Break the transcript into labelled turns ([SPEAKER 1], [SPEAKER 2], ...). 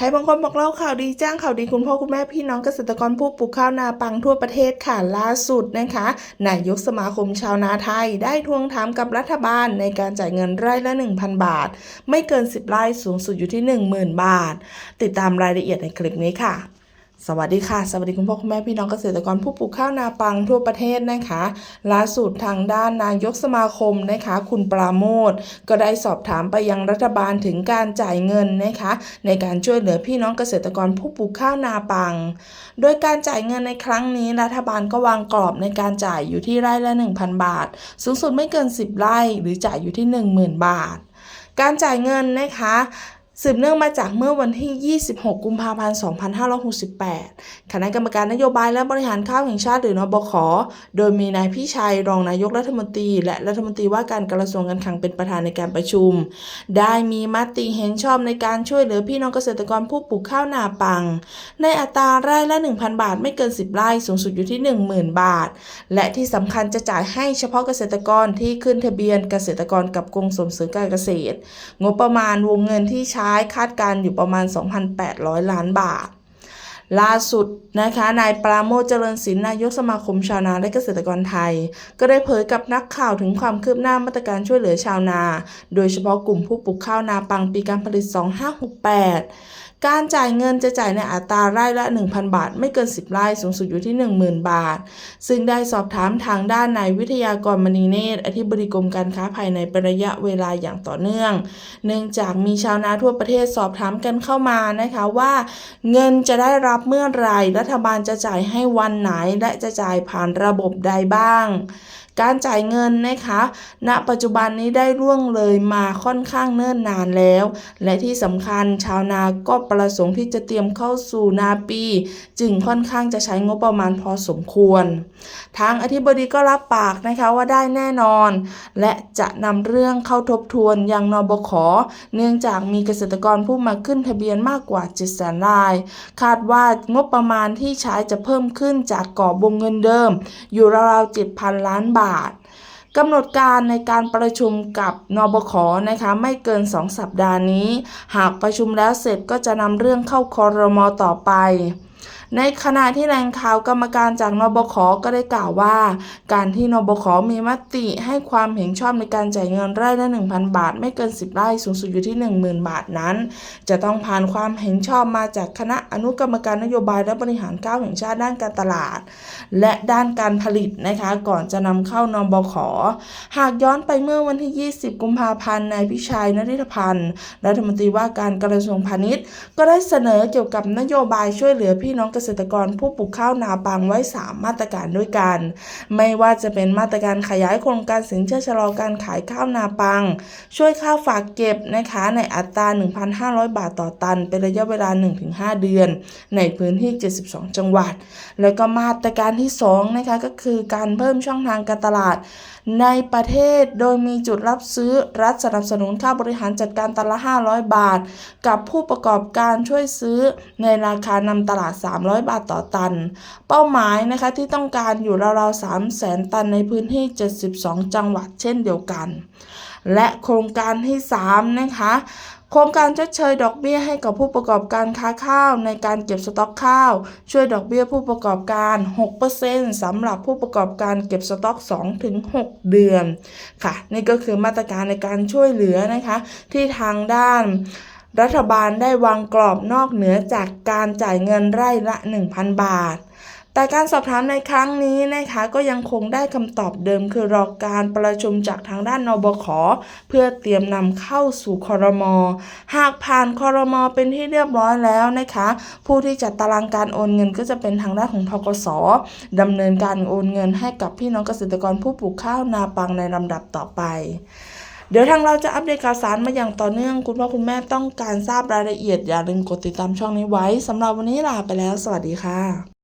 [SPEAKER 1] ไทยบางคนบอกเล่าข่าวดีจ้างข่าวดีคุณพ่อคุณแม่พี่น้องเกษตรกรผู้ปลูกข้าวนาปังทั่วประเทศค่ะล่าสุดนะคะนายกสมาคมชาวนาไทย ได้ทวงถามกับรัฐบาลในการจ่ายเงินไร่ละ 1,000 บาท ไม่เกิน 10 ไร่สูงสุดอยู่ที่ 10,000 บาท ติดตามรายละเอียดในคลิปนี้ค่ะ สวัสดีค่ะ สวัสดีคุณพ่อคุณแม่พี่น้องเกษตรกรผู้ปลูกข้าวนาปังทั่วประเทศนะคะล่าสุดทางด้านนายกสมาคมนะคะ คุณปราโมทก็ได้สอบถามไปยังรัฐบาลถึงการจ่ายเงินนะคะ ในการช่วยเหลือพี่น้องเกษตรกรผู้ปลูกข้าวนาปัง โดยการจ่ายเงินในครั้งนี้รัฐบาลก็วางกรอบในการจ่ายอยู่ที่ไร่ละ 1,000 บาท สูงสุดไม่เกิน 10 ไร่หรือจ่ายอยู่ที่ 10,000 บาท การจ่ายเงินนะคะ สืบเนื่องมาจากเมื่อวันที่ 26 กุมภาพันธ์ 2568 คณะกรรมการนโยบายและบริหารข้าวแห่งชาติหรือนบขโดยมีนายพี่ชัยรองนายกรัฐมนตรี และรัฐมนตรีว่าการกระทรวงการคลังเป็นประธานในการประชุม ได้มีมติเห็นชอบในการช่วยเหลือพี่น้องเกษตรกรผู้ปลูกข้าวนาปัง ในอัตราไร่ละ 1,000 บาทไม่เกิน 10 ไร่สูงสุดอยู่ที่ 10,000 บาท และที่สำคัญจะจ่ายให้เฉพาะเกษตรกรที่ขึ้นทะเบียนเกษตรกรกับกรมส่งเสริมการเกษตร งบประมาณวงเงินที่ใช้คาดการอยู่ประมาณ 2,800 ล้านบาท ล่าสุดนะคะนายปราโมชเจริญศิลป์นายกสมาคมชาวนาและเกษตรกรไทย ก็ได้เผยกับนักข่าวถึงความคืบหน้ามาตรการช่วยเหลือชาวนา โดยเฉพาะกลุ่มผู้ปลูกข้าวนาปังปีการผลิต 2568 การจ่ายเงินจะจ่ายในอัตราไร่ละ 1,000 บาท ไม่เกิน 10 ไร่สูงสุดอยู่ที่ 10,000 บาท ซึ่งได้สอบถามทางด้านนายวิทยากรมณีเนตรอธิบดีกรมการค้าภายในเป็นระยะเวลาอย่างต่อเนื่อง เนื่องจากมีชาวนาทั่วประเทศสอบถามกันเข้ามานะคะว่า เงินจะได้รับเมื่อไหร่รัฐบาลจะจ่ายให้วันไหนและจะจ่ายผ่านระบบใดบ้างการจ่ายเงินนะคะ ณ ปัจจุบันนี้ได้ล่วงเลยมาค่อนข้างเนิ่นนานแล้ว และที่สำคัญชาวนาก็ประสงค์ที่จะเตรียมเข้าสู่นาปี จึงค่อนข้างจะใช้งบประมาณพอสมควร ทางอธิบดีก็รับปากนะคะว่าได้แน่นอน และจะนำเรื่องเข้าทบทวนยังนบข เนื่องจากมีเกษตรกรผู้มาขึ้นทะเบียนมากกว่า7แสนราย คาดว่างบประมาณที่ใช้จะเพิ่มขึ้นจากกรอบวงเงินเดิม อยู่ราวๆ7,000 ล้านบาทกำหนดการในการประชุมกับนบขนะคะไม่เกิน 2 สัปดาห์นี้ หากประชุมแล้วเสร็จก็จะนำเรื่องเข้าคอรมอต่อไป ในขณะที่แหล่งข่าวกรรมการจากนบขก็ได้กล่าวว่า การที่นบขมีมติให้ความเห็นชอบในการจ่ายเงินไร่ละ 1,000 บาท ไม่เกิน 10 ไร่สูงสุดอยู่ที่ 10,000 บาทนั้น จะต้องผ่านความเห็นชอบมาจากคณะอนุกรรมการนโยบายและบริหารข้าวแห่งชาติด้านการตลาด และด้านการผลิตนะคะก่อนจะนำเข้านบขหากย้อนไปเมื่อวันที่ 20 กุมภาพันธ์นายพิชัยนริธพันธ์รัฐมนตรีว่าการกระทรวงพาณิชย์ ก็ได้เสนอเกี่ยวกับนโยบายช่วยเหลือพี่น้องเกษตรกรผู้ปลูกข้าวนาปังไว้ 3 มาตรการด้วยกัน ไม่ว่าจะเป็นมาตรการขยายโครงการสินเชื่อชะลอการขายข้าวนาปัง ช่วยข้าวฝากเก็บนะคะในอัตรา 1,500 บาทต่อตัน เป็นระยะเวลา 1-5 เดือน ในพื้นที่ 72 จังหวัด แล้วก็มาตรการที่2นะคะก็คือการเพิ่มช่องทางการตลาดในประเทศโดยมีจุดรับซื้อรัฐสนับสนุนค่าบริหารจัดการตันละ 500 บาท กับผู้ประกอบการช่วยซื้อในราคานำตลาด300 บาทต่อตัน เป้าหมายนะคะที่ต้องการอยู่ราวๆ3แสนตันในพื้นที่ 72 จังหวัดเช่นเดียวกัน และโครงการที่ 3 นะคะโครงการชดเชยดอกเบี้ยให้กับผู้ประกอบการค้าข้าวในการเก็บสต็อกข้าว ช่วยดอกเบี้ยผู้ประกอบการ 6%สำหรับผู้ประกอบการเก็บสต็อก 2-6 เดือน ค่ะ นี่ก็คือมาตรการในการช่วยเหลือนะคะ ที่ทางด้าน รัฐบาลได้วางกรอบนอกเหนือจากการจ่ายเงินไร่ละ 1,000 บาท แต่การสอบถามในครั้งนี้นะคะก็ยังคงได้คำตอบเดิมคือรอการประชุมจากทางด้านนบขเพื่อเตรียมนำเข้าสู่คอรมอหากผ่านคอรมอเป็นที่เรียบร้อยแล้วนะคะ ผู้ที่จัดตารางการโอนเงินก็จะเป็นทางด้านของทกสดำเนินการโอนเงินให้กับพี่น้องเกษตรกรผู้ปลูกข้าวนาปังในลำดับต่อไป เดี๋ยวทางเราจะอัปเดตข่าวสารมาอย่างต่อเนื่อง คุณพ่อคุณแม่ต้องการทราบรายละเอียดอย่าลืมกดติดตามช่องนี้ไว้สำหรับวันนี้ลาไปแล้ว สวัสดีค่ะ